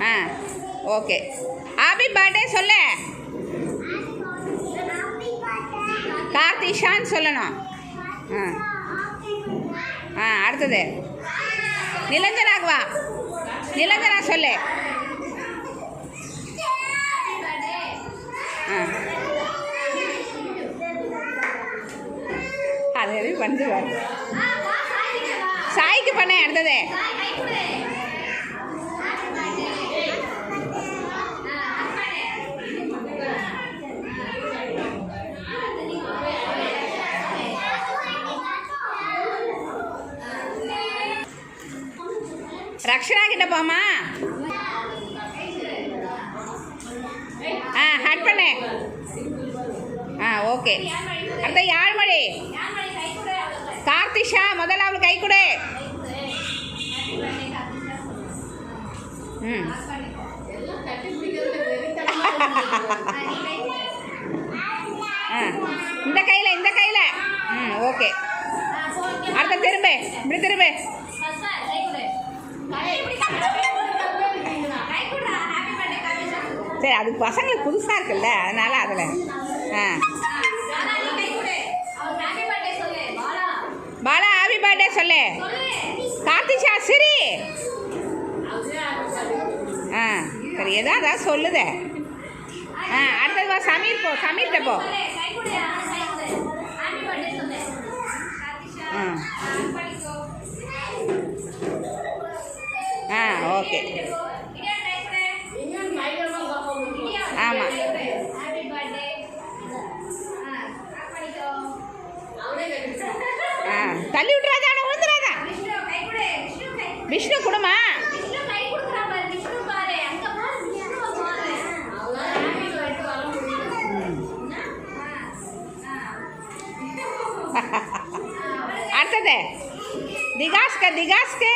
ஆ okay. Happy birthday சொல்லு. கார்த்திஷான்னு சொல்லணும். ஆ. ஆ அடுத்தது. நிலஞ்சனாகுவா நிலஞ்சனா சொல்லு. ஆ. அது எதுவும் சாய்க்கு பண்ணேன் அடுத்தது. ரக்ஷனா கிட்ட போமா ஆ ஹட் பண்ணு. ஆ ஓகே அடுத்த யாழ்மொழி கார்த்திஷா முதல்ல அவளுக்கு கை கொடு. ம். ஆ இந்த கையில் இந்த கையில். ம் ஓகே அடுத்த திரும்ப இப்படி திரும்ப. சரி அது பசங்களுக்கு புதுசாக இருக்குல்ல அதனால அதில். ஆ. பாலா ஹாப்பி பர்த்டே சொல்லு. கார்த்திஷா சரி. ஆ சரி ஏதாவது சொல்லுதே. ஆ அடுத்தது வா சமீர் போ சமீர்கிட்ட போ. ஓகே ஆமாம் ஆ தள்ளி விட்றாதா விழுந்துடாதா விஷ்ணு குடுமா? அடுத்தது. திகாஸ்க திகாஸ்க்கு